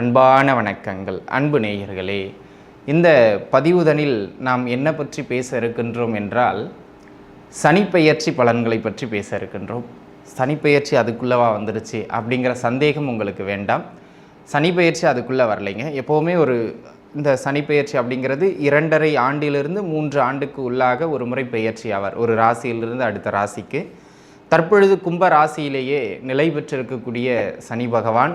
அன்பான வணக்கங்கள். அன்பு நேயர்களே இந்த பதிவுதனில் நாம் என்ன பற்றி பேச இருக்கின்றோம் என்றால் சனிப்பெயர்ச்சி பலன்களை பற்றி பேச இருக்கின்றோம். சனிப்பெயர்ச்சி அதுக்குள்ளவா வந்துருச்சு அப்படிங்கிற சந்தேகம் உங்களுக்கு வேண்டாம். சனிப்பெயர்ச்சி அதுக்குள்ளே வரலைங்க. எப்போவுமே ஒரு இந்த சனிப்பெயர்ச்சி அப்படிங்கிறது இரண்டரை ஆண்டிலிருந்து மூன்று ஆண்டுக்கு உள்ளாக ஒரு முறை பெயர்ச்சி ஆவார். ஒரு ராசியிலிருந்து அடுத்த ராசிக்கு. தற்பொழுது கும்ப ராசியிலேயே நிலை பெற்றிருக்கக்கூடிய சனி பகவான்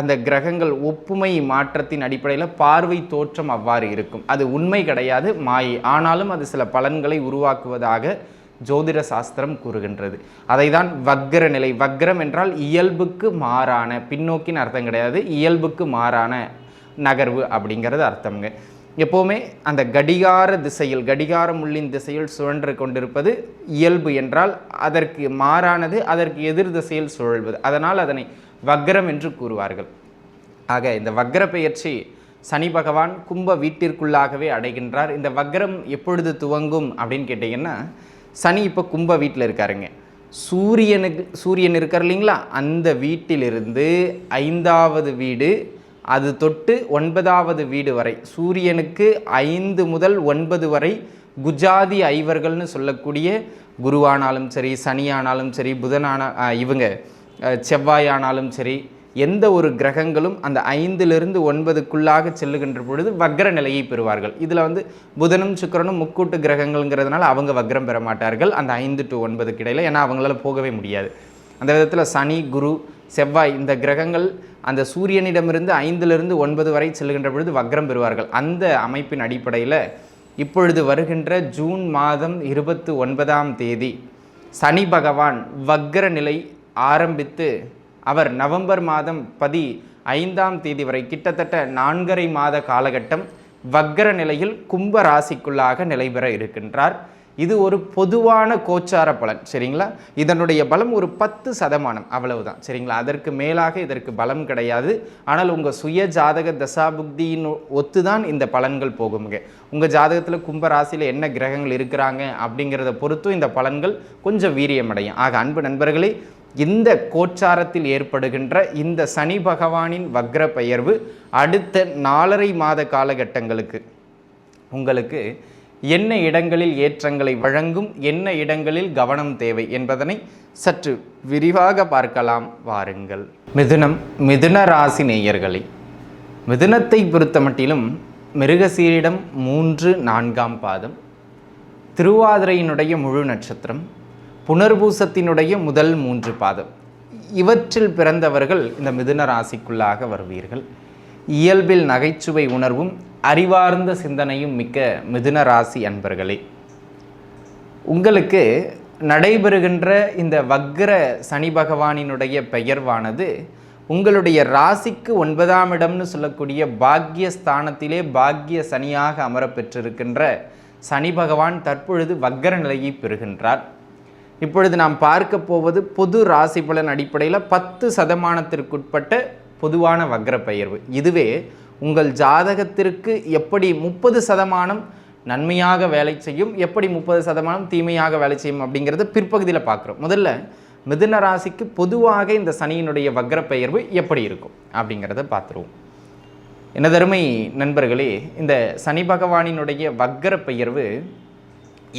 அந்த கிரகங்கள் ஒப்புமை மாற்றத்தின் அடிப்படையில் பார்வை தோற்றம் அவ்வாறு இருக்கும். அது உண்மை கிடையாது மாயை. ஆனாலும் அது சில பலன்களை உருவாக்குவதாக ஜோதிட சாஸ்திரம் கூறுகின்றது. அதை தான் வக்ர நிலை. வக்ரம் என்றால் இயல்புக்கு மாறான பின்னோக்கின்னு அர்த்தம் கிடையாது இயல்புக்கு மாறான நகர்வு அப்படிங்கிறது அர்த்தம்ங்க. எப்போவுமே அந்த கடிகார திசையில் கடிகார முள்ளின் திசையில் சுழன்று கொண்டிருப்பது இயல்பு என்றால் அதற்கு மாறானது அதற்கு எதிர் திசையில் சுழல்வது. அதனால் அதனை வக்ரம் என்று கூறுவார்கள். ஆக இந்த வக்ர பெயர்ச்சி சனி பகவான் கும்ப வீட்டிற்குள்ளாகவே அடைகின்றார். இந்த வக்ரம் எப்பொழுது துவங்கும் அப்படின்னு கேட்டிங்கன்னா சனி இப்போ கும்ப வீட்டில் இருக்காருங்க. சூரியனுக்கு சூரியன் இருக்கார் இல்லைங்களா? அந்த வீட்டிலிருந்து ஐந்தாவது வீடு அது தொட்டு ஒன்பதாவது வீடு வரை சூரியனுக்கு ஐந்து முதல் ஒன்பது வரை குஜாதி ஐவர்கள்னு சொல்லக்கூடிய குருவானாலும் சரி சனியானாலும் சரி புதனான இவங்க செவ்வாயானாலும் சரி எந்த ஒரு கிரகங்களும் அந்த ஐந்திலிருந்து ஒன்பதுக்குள்ளாக செல்லுகின்ற பொழுது வக்ர நிலையை பெறுவார்கள். இதில் வந்து புதனும் சுக்கரனும் முக்கூட்டு கிரகங்கள்ங்கிறதுனால அவங்க வக்ரம் பெற மாட்டார்கள். அந்த ஐந்து டு ஒன்பதுக்கு இடையில் ஏன்னா அவங்களால போகவே முடியாது. அந்த விதத்தில் சனி குரு செவ்வாய் இந்த கிரகங்கள் அந்த சூரியனிடமிருந்து ஐந்திலிருந்து ஒன்பது வரை செல்லுகின்ற பொழுது வக்ரம் பெறுவார்கள். அந்த அமைப்பின் அடிப்படையில் இப்பொழுது வருகின்ற ஜூன் மாதம் இருபத்து ஒன்பதாம் தேதி சனி பகவான் வக்ர நிலை ஆரம்பித்து அவர் நவம்பர் மாதம் பதி ஐந்தாம் தேதி வரை கிட்டத்தட்ட நான்கரை மாத காலகட்டம் வக்கர நிலையில் கும்ப ராசிக்குள்ளாக நிலைபெற இருக்கின்றார். இது ஒரு பொதுவான கோச்சார பலன் சரிங்களா? இதனுடைய பலம் ஒரு பத்து சதமானம் அவ்வளவுதான் சரிங்களா? அதற்கு மேலாக இதற்கு பலம் கிடையாது. ஆனால் உங்கள் சுய ஜாதக தசாபுக்தியின் ஒத்து தான் இந்த பலன்கள் போகுங்க உங்கள் ஜாதகத்தில் கும்ப ராசியில் என்ன கிரகங்கள் இருக்கிறாங்க அப்படிங்கிறத பொறுத்தும் இந்த பலன்கள் கொஞ்சம் வீரியமடையும். ஆக அன்பு நண்பர்களே இந்த கோச்சாரத்தில் ஏற்படுகின்ற இந்த சனி பகவானின் வக்ர பெயர்வு அடுத்த நாலரை மாத காலகட்டங்களுக்கு உங்களுக்கு என்ன இடங்களில் ஏற்றங்களை வழங்கும் என்ன இடங்களில் கவனம் தேவை என்பதனை சற்று விரிவாக பார்க்கலாம் வாருங்கள். மிதுனம் மிதுன ராசி நேயர்களே மிதுனத்தை பொறுத்த மட்டிலும் மிருகசீரிடம் மூன்று நான்காம் பாதம் திருவாதிரையினுடைய முழு நட்சத்திரம் புனர்பூசத்தினுடைய முதல் மூன்று பாதம். இவற்றில் பிறந்தவர்கள் இந்த மிதுன ராசிக்குள்ளாக வருவீர்கள். இயல்பில் நகைச்சுவை உணர்வும் அறிவார்ந்த சிந்தனையும் மிக்க மிதுன ராசி அன்பர்களே. உங்களுக்கு நடைபெறுகின்ற இந்த வக்ர சனி பகவானினுடைய பெயர்வானது உங்களுடைய ராசிக்கு ஒன்பதாம் இடம்னு சொல்லக்கூடிய பாக்கிய ஸ்தானத்திலே பாக்கிய சனியாக அமரப்பெற்றிருக்கின்ற சனி பகவான் தற்பொழுது வக்ர நிலையை பெறுகின்றார். இப்பொழுது நாம் பார்க்க போவது பொது ராசி பலன் அடிப்படையில் பத்து சதமானத்திற்குட்பட்ட பொதுவான வக்ர பெயர்வு இதுவே உங்கள் ஜாதகத்திற்கு எப்படி முப்பது சதமானம் நன்மையாக வேலை செய்யும் எப்படி முப்பது சதமானம் தீமையாக வேலை செய்யும் அப்படிங்கிறத பிற்பகுதியில் பார்க்குறோம். முதல்ல மிதுன ராசிக்கு பொதுவாக இந்த சனியினுடைய வக்ர பெயர்வு எப்படி இருக்கும் அப்படிங்கிறத பார்த்துருவோம். எனதருமை நண்பர்களே இந்த சனி பகவானினுடைய வக்ர பெயர்வு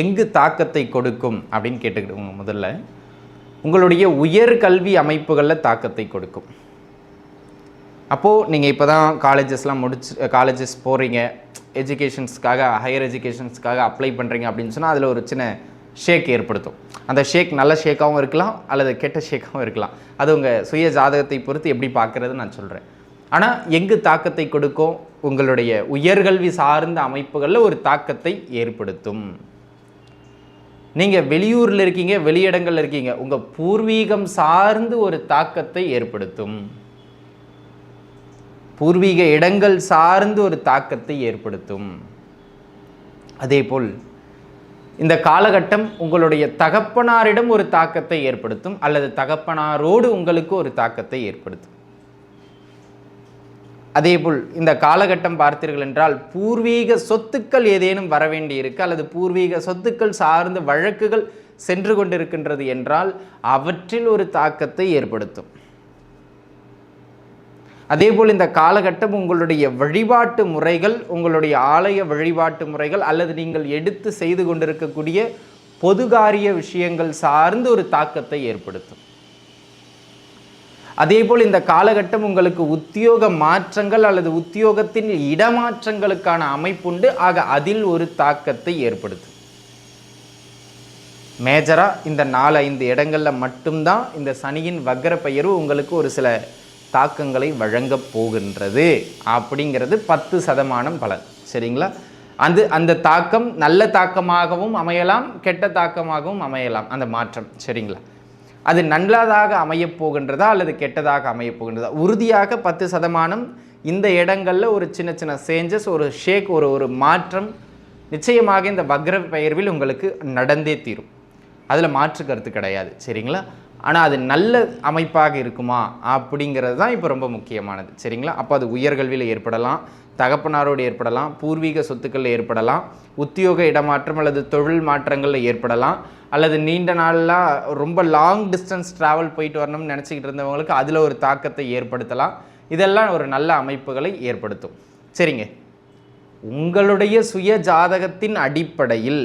எங்கு தாக்கத்தை கொடுக்கும் அப்படின்னு கேட்டுக்கிட்டு முதல்ல. உங்களுடைய உயர் கல்வி அமைப்புகளில் தாக்கத்தை கொடுக்கும். அப்போது நீங்கள் இப்போ தான் காலேஜஸ்லாம் முடிச்சு காலேஜஸ் போகிறீங்க எஜுகேஷன்ஸ்க்காக ஹையர் எஜுகேஷன்ஸ்க்காக அப்ளை பண்ணுறீங்க அப்படின்னு சொன்னால் அதில் ஒரு சின்ன ஷேக் ஏற்படுத்தும். அந்த ஷேக் நல்ல ஷேக்காகவும் இருக்கலாம் அல்லது கெட்ட ஷேக்காகவும் இருக்கலாம். அது உங்கள் சுய ஜாதகத்தை பொறுத்து எப்படி பார்க்குறது நான் சொல்கிறேன் ஆனால் எங்கு தாக்கத்தை கொடுக்கும்? உங்களுடைய உயர்கல்வி சார்ந்த அமைப்புகளில் ஒரு தாக்கத்தை ஏற்படுத்தும். நீங்கள் வெளியூரில் இருக்கீங்க வெளியிடங்களில் இருக்கீங்க உங்கள் பூர்வீகம் சார்ந்து ஒரு தாக்கத்தை ஏற்படுத்தும். பூர்வீக இடங்கள் சார்ந்து ஒரு தாக்கத்தை ஏற்படுத்தும். அதேபோல் இந்த காலகட்டம் உங்களுடைய தகப்பனாரிடம் ஒரு தாக்கத்தை ஏற்படுத்தும் அல்லது தகப்பனாரோடு உங்களுக்கு ஒரு தாக்கத்தை ஏற்படுத்தும். அதேபோல் இந்த காலகட்டம் பார்த்தீர்கள் என்றால் பூர்வீக சொத்துக்கள் ஏதேனும் வரவேண்டி இருக்கு அல்லது பூர்வீக சொத்துக்கள் சார்ந்த வழக்குகள் சென்று கொண்டிருக்கின்றது என்றால் அவற்றில் ஒரு தாக்கத்தை ஏற்படுத்தும். அதேபோல் இந்த காலகட்டம் உங்களுடைய வழிபாட்டு முறைகள் உங்களுடைய ஆலய வழிபாட்டு முறைகள் அல்லது நீங்கள் எடுத்து செய்து கொண்டிருக்கக்கூடிய பொதுகாரிய விஷயங்கள் சார்ந்து ஒரு தாக்கத்தை ஏற்படுத்தும். அதேபோல் இந்த காலகட்டம் உங்களுக்கு உத்தியோக மாற்றங்கள் அல்லது உத்தியோகத்தின் இடமாற்றங்களுக்கான அமைப்புண்டு. ஆக அதில் ஒரு தாக்கத்தை ஏற்படுத்தும். மேஜராக இந்த நாலு ஐந்து இடங்களில் மட்டும்தான் இந்த சனியின் வக்கர பெயர்வு உங்களுக்கு ஒரு சில தாக்கங்களை வழங்கப் போகின்றது. அப்படிங்கிறது பத்து சதமானம் பலன். சரிங்களா? அந்த அந்த தாக்கம் நல்ல தாக்கமாகவும் அமையலாம் கெட்ட தாக்கமாகவும் அமையலாம். அந்த மாற்றம். சரிங்களா? அது நல்லதாக அமையப் போகின்றதா அல்லது கெட்டதாக அமையப் போகின்றதா? உறுதியாக பத்து சதமானம் இந்த இடங்களில் ஒரு சின்ன சின்ன சேஞ்சஸ் ஒரு ஷேக் ஒரு ஒரு மாற்றம் நிச்சயமாக இந்த வக்ர பெயர்வில் உங்களுக்கு நடந்தே தீரும். அதில் மாற்று கருத்து கிடையாது. சரிங்களா? ஆனால் அது நல்ல அமைப்பாக இருக்குமா அப்படிங்கிறது தான் இப்போ ரொம்ப முக்கியமானது. சரிங்களா? அப்போ அது உயர்கல்வியில் ஏற்படலாம் தகப்பனாரோடு ஏற்படலாம் பூர்வீக சொத்துக்களில் ஏற்படலாம் உத்தியோக இடமாற்றம் அல்லது தொழில் மாற்றங்களில் ஏற்படலாம் அல்லது நீண்ட நாளெலாம் ரொம்ப லாங் டிஸ்டன்ஸ் ட்ராவல் போயிட்டு வரணும்னு நினச்சிக்கிட்டு இருந்தவங்களுக்கு அதில் ஒரு தாக்கத்தை ஏற்படுத்தலாம். இதெல்லாம் ஒரு நல்ல அமைப்புகளை ஏற்படுத்தும். சரிங்க. உங்களுடைய சுய ஜாதகத்தின் அடிப்படையில்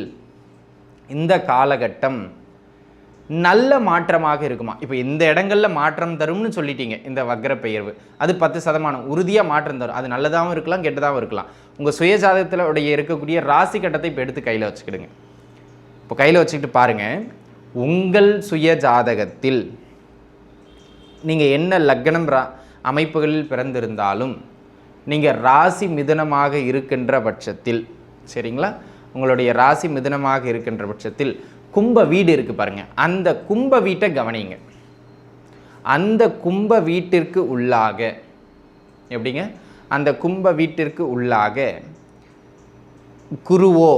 இந்த காலகட்டம் நல்ல மாற்றமாக இருக்குமா? இப்போ இந்த இடங்கள்ல மாற்றம் தரும்னு சொல்லிட்டீங்க இந்த வக்ர பெயர்வு அது பத்து சதமானம். உறுதியாக மாற்றம் தரும். அது நல்லதாகவும் இருக்கலாம் கெட்டதாகவும் இருக்கலாம். உங்கள் சுயஜாதகத்தில் உடைய இருக்கக்கூடிய ராசி கட்டத்தை இப்போ எடுத்து கையில் வச்சுக்கிடுங்க. இப்போ கையில் வச்சுக்கிட்டு பாருங்கள் உங்கள் சுய ஜாதகத்தில் நீங்கள் என்ன லக்னம் ரா அமைப்புகளில் பிறந்திருந்தாலும் நீங்கள் ராசி மிதனமாக இருக்கின்ற பட்சத்தில் சரிங்களா? உங்களுடைய ராசி மிதனமாக இருக்கின்ற பட்சத்தில் கும்ப வீடு இருக்குது பாருங்கள் அந்த கும்ப வீட்டை கவனிங்க. அந்த கும்ப வீட்டிற்கு உள்ளாக. எப்படிங்க? அந்த கும்ப வீட்டிற்கு உள்ளாக. குருவோ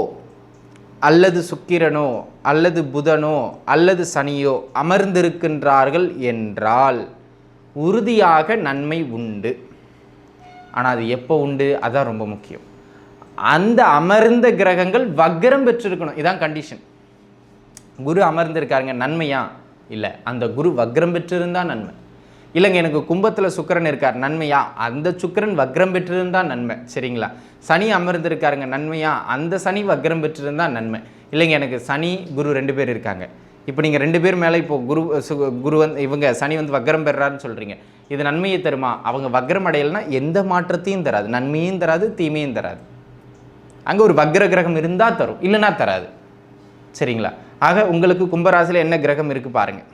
அல்லது சுக்கிரனோ அல்லது புதனோ அல்லது சனியோ அமர்ந்திருக்கின்றார்கள் என்றால் உறுதியாக நன்மை உண்டு. ஆனால் அது எப்போ உண்டு? அதான் ரொம்ப முக்கியம். அந்த அமர்ந்த கிரகங்கள் வக்ரம் பெற்றிருக்கணும். இதான் கண்டிஷன் குரு அமர்ந்திருக்காருங்க நன்மையா? இல்லை. அந்த குரு வக்ரம் பெற்றிருந்தா நன்மை. இல்லைங்க எனக்கு கும்பத்தில் சுக்கிரன் இருக்கார் நன்மையா? அந்த சுக்கரன் வக்ரம் பெற்றிருந்தா நன்மை. சரிங்களா? சனி அமர்ந்திருக்காருங்க நன்மையா? அந்த சனி வக்ரம் பெற்றிருந்தா நன்மை. இல்லைங்க எனக்கு சனி குரு ரெண்டு பேர் இருக்காங்க. இப்போ நீங்கள் ரெண்டு பேர் மேலே இப்போ குரு சு- குரு வந்து இவங்க சனி வந்து வக்ரம் பெறாருன்னு சொல்கிறீங்க இது நன்மையை தருமா? அவங்க வக்ரம் அடையலைன்னா எந்த மாற்றத்தையும் தராது. நன்மையும் தராது தீமையும் தராது. அங்கே ஒரு வக்ர கிரகம் இருந்தால் தரும் இல்லைன்னா தராது. சரிங்களா? ஆக உங்களுக்கு கும்பராசியில் என்ன கிரகம் இருக்குது பாருங்கள்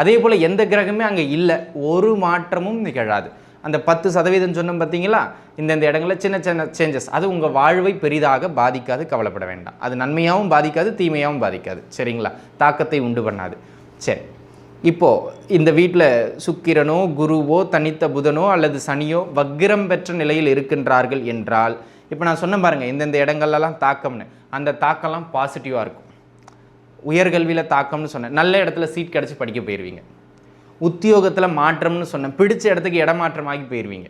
அதே போல் எந்த கிரகமே அங்கே இல்லை. ஒரு மாற்றமும் நிகழாது. அந்த பத்து சதவீதம் சொன்னோம் பார்த்தீங்களா இந்தந்த இடங்களில் சின்ன சின்ன சேஞ்சஸ் அது உங்கள் வாழ்வை பெரிதாக பாதிக்காது கவலைப்பட வேண்டாம். அது நன்மையாகவும் பாதிக்காது தீமையாகவும் பாதிக்காது. சரிங்களா? தாக்கத்தை உண்டு பண்ணாது. சரி. இப்போது இந்த வீட்டில் சுக்கிரனோ குருவோ தனித்த புதனோ அல்லது சனியோ வக்கிரம் பெற்ற நிலையில் இருக்கின்றார்கள் என்றால் இப்போ நான் சொன்ன பாருங்க இந்தந்த இடங்கள்லாம் தாக்கம்னு. அந்த தாக்கம்லாம் பாசிட்டிவாக இருக்கும். உயர்கல்வியில் தாக்கம்னு சொன்னேன். நல்ல இடத்துல சீட் கிடச்சி படிக்க போயிடுவீங்க உத்தியோகத்தில் மாற்றம்னு சொன்னேன். பிடிச்ச இடத்துக்கு இடமாற்றமாகி போயிடுவீங்க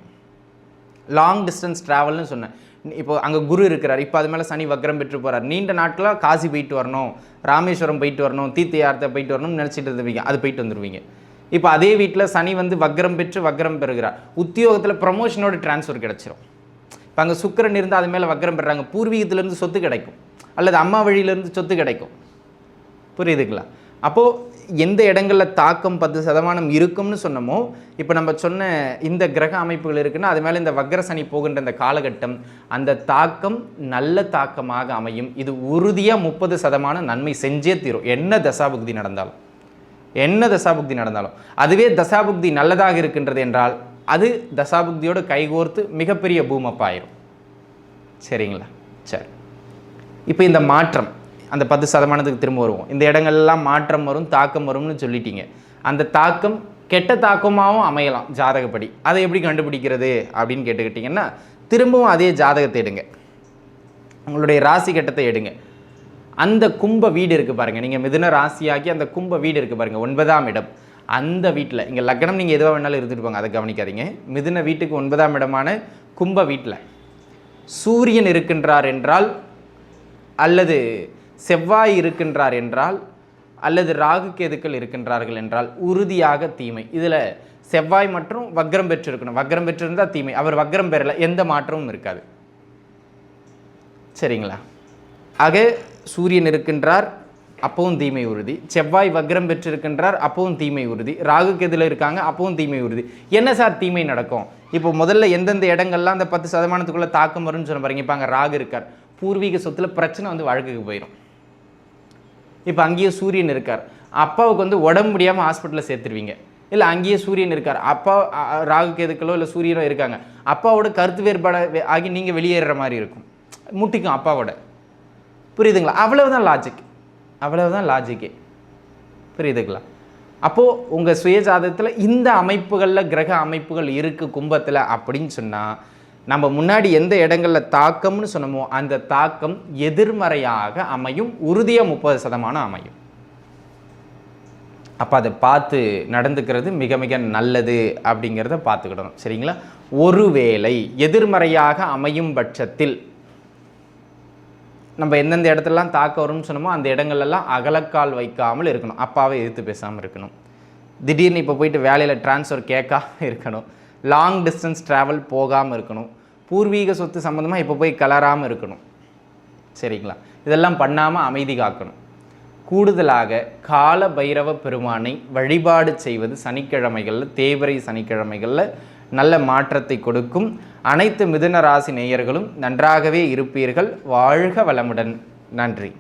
லாங் டிஸ்டன்ஸ் ட்ராவல்னு சொன்னேன். இப்போ அங்கே குரு இருக்கிறார். இப்போ அது மேலே சனி வக்ரம் பெற்று போகிறார் நீண்ட நாட்களாக காசி போயிட்டு வரணும். ராமேஸ்வரம் போயிட்டு வரணும். தீர்த்த யாரத்தை போயிட்டு வரணும்னு நினச்சிட்டு இருந்துருவீங்க அது போயிட்டு வந்துடுவீங்க இப்போ அதே வீட்டில் சனி வந்து வக்ரம் பெற்று வக்ரம் பெறுகிறார். உத்தியோகத்தில் ப்ரமோஷனோட டிரான்ஸ்ஃபர் கிடச்சிரும். இப்போ அங்கே சுக்கிரன் இருந்து அது மேலே வக்ரம் பெறுறாங்க. பூர்வீகத்திலேருந்து சொத்து கிடைக்கும். அல்லது அம்மா வழியிலேருந்து சொத்து கிடைக்கும். புரியுதுங்களா? அப்போது எந்த இடங்களில் தாக்கம் பத்து சதமானம் இருக்கும்னு சொன்னமோ இப்போ நம்ம சொன்ன இந்த கிரக அமைப்புகள் இருக்குன்னா அது மேலே இந்த வக்ர சனி போகின்ற இந்த காலகட்டம் அந்த தாக்கம் நல்ல தாக்கமாக அமையும். இது உறுதியாக முப்பது சதமானம் நன்மை செஞ்சே தீரும். என்ன தசாபுக்தி நடந்தாலும். என்ன தசாபுக்தி நடந்தாலும். அதுவே தசாபுக்தி நல்லதாக இருக்கின்றது என்றால் அது தசாபுக்தியோடு கைகோர்த்து மிகப்பெரிய பூமப்பாயிரும். சரிங்களா? சரி. இப்போ இந்த மாற்றம். அந்த பத்து சதமானத்துக்கு திரும்ப வருவோம். இந்த இடங்கள்லாம் மாற்றம் வரும் தாக்கம் வரும்னு சொல்லிட்டீங்க. அந்த தாக்கம் கெட்ட தாக்கமாகவும் அமையலாம் ஜாதகப்படி. அதை எப்படி கண்டுபிடிக்கிறது அப்படின்னு கேட்டுக்கிட்டிங்கன்னா திரும்பவும் அதே ஜாதகத்தை எடுங்க. உங்களுடைய ராசி கட்டத்தை எடுங்க. அந்த கும்ப வீடு இருக்குது பாருங்கள் நீங்கள் மிதுன ராசியாக்கி அந்த கும்ப வீடு இருக்குது பாருங்கள் ஒன்பதாம் இடம். அந்த வீட்டில் இங்கே லக்னம் நீங்கள் எதுவாக வேணாலும் இருந்துட்டு போங்க. அதை கவனிக்காதீங்க. மிதுன வீட்டுக்கு ஒன்பதாம் இடமான கும்ப வீட்டில் சூரியன் இருக்கின்றார் என்றால் அல்லது செவ்வாய் இருக்கின்றார் என்றால் அல்லது ராகு கேதுக்கள் இருக்கின்றார்கள் என்றால் உறுதியாக தீமை. இதில் செவ்வாய் மற்றும் வக்ரம் பெற்றிருக்கணும். வக்ரம் பெற்றிருந்தால் தீமை. அவர் வக்ரம் பெறல. எந்த மாற்றமும் இருக்காது. சரிங்களா? ஆக சூரியன் இருக்கின்றார் அப்பவும் தீமை உறுதி. செவ்வாய் வக்ரம் பெற்றிருக்கின்றார் அப்பவும் தீமை உறுதி. ராகு கெதில் இருக்காங்க அப்பவும் தீமை உறுதி. என்ன சார் தீமை நடக்கும்? இப்போ முதல்ல எந்தெந்த இடங்கள்லாம் அந்த பத்து சதமானத்துக்குள்ளே தாக்கம் வரும்னு சொன்ன பாருங்க. இப்போ அங்கே ராகு இருக்கார். பூர்வீக சொத்துல பிரச்சனை வந்து வழக்குக்கு போயிடும் இப்போ அங்கேயே சூரியன் இருக்கார். அப்பாவுக்கு வந்து உடம்பு முடியாமல் ஹாஸ்பிட்டலில் சேர்த்துருவீங்க. இல்லை அங்கேயே சூரியன் இருக்கார். அப்பா ராகு கேதுக்களோ இல்லை சூரியனோ இருக்காங்க. அப்பாவோட கருத்து வேறுபாடு ஆகி நீங்கள் வெளியேறுற மாதிரி இருக்கும். முட்டிக்கும் அப்பாவோட. புரியுதுங்களா? அவ்வளவுதான் லாஜிக் அவ்வளவுதான் லாஜிக்கே புரியுதுங்களா? அப்போது உங்கள் சுயஜாதத்தில் இந்த அமைப்புகளில் கிரக அமைப்புகள் இருக்குது கும்பத்தில் அப்படின்னு சொன்னால் நம்ம முன்னாடி எந்த இடங்களில் தாக்கம்னு சொன்னோமோ அந்த தாக்கம் எதிர்மறையாக அமையும் உறுதியாக முப்பது சதமானம் அமையும். அப்போ அதை பார்த்து நடந்துக்கிறது மிக மிக நல்லது அப்படிங்கிறத பார்த்துக்கிடணும். சரிங்களா? ஒருவேளை எதிர்மறையாக அமையும் பட்சத்தில் நம்ம எந்தெந்த இடத்துலலாம் தாக்க வரும்னு சொன்னோமோ அந்த இடங்கள்லாம் அகலக்கால் வைக்காமல் இருக்கணும். அப்பாவை எதிர்த்து பேசாமல் இருக்கணும். திடீர்னு இப்போ போயிட்டு வேலையில் ட்ரான்ஸ்ஃபர் கேட்காம இருக்கணும். லாங் டிஸ்டன்ஸ் ட்ராவல் போகாமல் இருக்கணும். பூர்வீக சொத்து சம்மந்தமாக இப்போ போய் கலராமல் இருக்கணும். சரிங்களா? இதெல்லாம் பண்ணாமல் அமைதி காக்கணும். கூடுதலாக கால பைரவ பெருமானை வழிபாடு செய்வது சனிக்கிழமைகளில் தேவரை சனிக்கிழமைகளில் நல்ல மாற்றத்தை கொடுக்கும். அனைத்து மிதுன ராசி நேயர்களும் நன்றாகவே இருப்பீர்கள். வாழ்க வளமுடன். நன்றி.